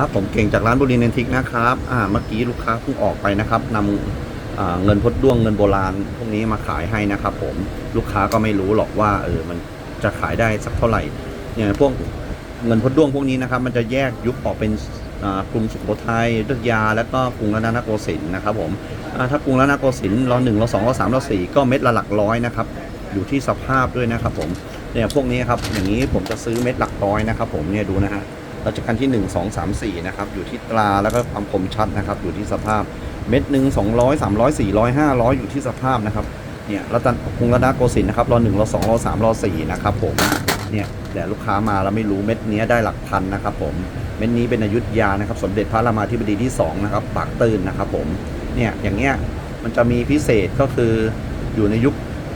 ครับผมเก่งจากร้านบุรีเนนทิกนะครับอ่าเมื่อกี้ลูกค้าเพิ่งออกไปนะครับนำเงินพดด้วงเงินโบราณพวกนี้มาขายให้นะครับผมลูกค้าก็ไม่รู้หรอกว่าเออมันจะขายได้สักเท่าไหร่เนี่ยพวกเงินพดด้วงพวกนี้นะครับมันจะแยกยุคออกเป็นกรุงสุโขทัยอยุธยา แล้วก็กรุงรัตนโกสินทร์นะครับผมถ้ากรุงรัตนโกสินทร์รอหนึ่งรอสองรอสามรอสี่ก็เม็ดละหลักร้อยนะครับอยู่ที่สภาพด้วยนะครับผมเนี่ยพวกนี้ครับอย่างนี้ผมจะซื้อเม็ดหลักร้อยนะครับผมเนี่ยดูนะฮะ รัชกาลที่ 1 2 3 4 นะครับ อยู่ที่ตราแล้วก็ความคมชัดนะครับ อยู่ที่สภาพเม็ดหนึ่ง200 300 400 500อยู่ที่สภาพนะครับเนี่ยรัตนกรุงรัตนโกสินทร์นะครับรอหนึ่งรอสองรอสามรอสี่นะครับผมเนี่ยแต่ลูกค้ามาแล้วไม่รู้เม็ดนี้ได้หลักพันนะครับผมเม็ดนี้เป็นอยุธยานะครับ สมเด็จพระรามาธิบดีที่2นะครับปากตื่นนะครับผมเนี่ยอย่างเงี้ยมันจะมีพิเศษก็คืออยู่ในยุค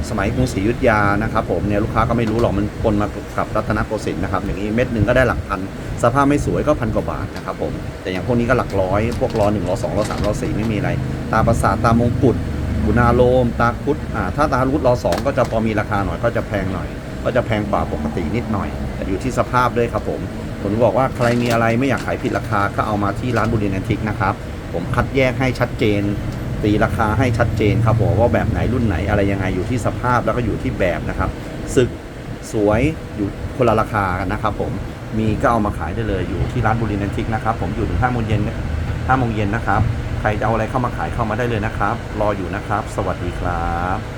สมัยกรุงศรีอยุธยานะครับผมเนี่ยลูกค้าก็ไม่รู้หรอกมันปนมากับรัตนโกสินทร์นะครับอย่างนี้เม็ดหนึ่งก็ได้หลักพันสภาพไม่สวยก็พันกว่าบาทนะครับผมแต่อย่างพวกนี้ก็หลักร้อยพวกรอหนึ่งร้อสองร้อสามร้อสี่ไม่มีอะไร ตาประสาทตามงกุฎบุนาโลม ตาคุดอ่าถ้าตาลุดรอสองก็จะพอมีราคาหน่อยก็จะแพงหน่อย ก็จะแพงกว่าปกตินิดหน่อย แต่อยู่ที่สภาพด้วยครับผมผมบอกว่าใครมีอะไรไม่อยากขายผิดราคาก็เอามาที่ร้านบุรีแอนทิกนะครับผมคัดแยกให้ชัดเจน ตีราคาให้ชัดเจนครับผมว่าแบบไหนรุ่นไหนอะไรยังไงอยู่ที่สภาพแล้วก็อยู่ที่แบบนะครับศึกสวยอยู่คนละราคากันนะครับผมมีก็เอามาขายได้เลยอยู่ที่ร้านบุรีนันทิกนะครับผมอยู่ถึงห้าโมงเย็นห้าโมงเย็นนะครับ ใครจะเอาอะไรเข้ามาขายเข้ามาได้เลยนะครับ รออยู่นะครับ สวัสดีครับ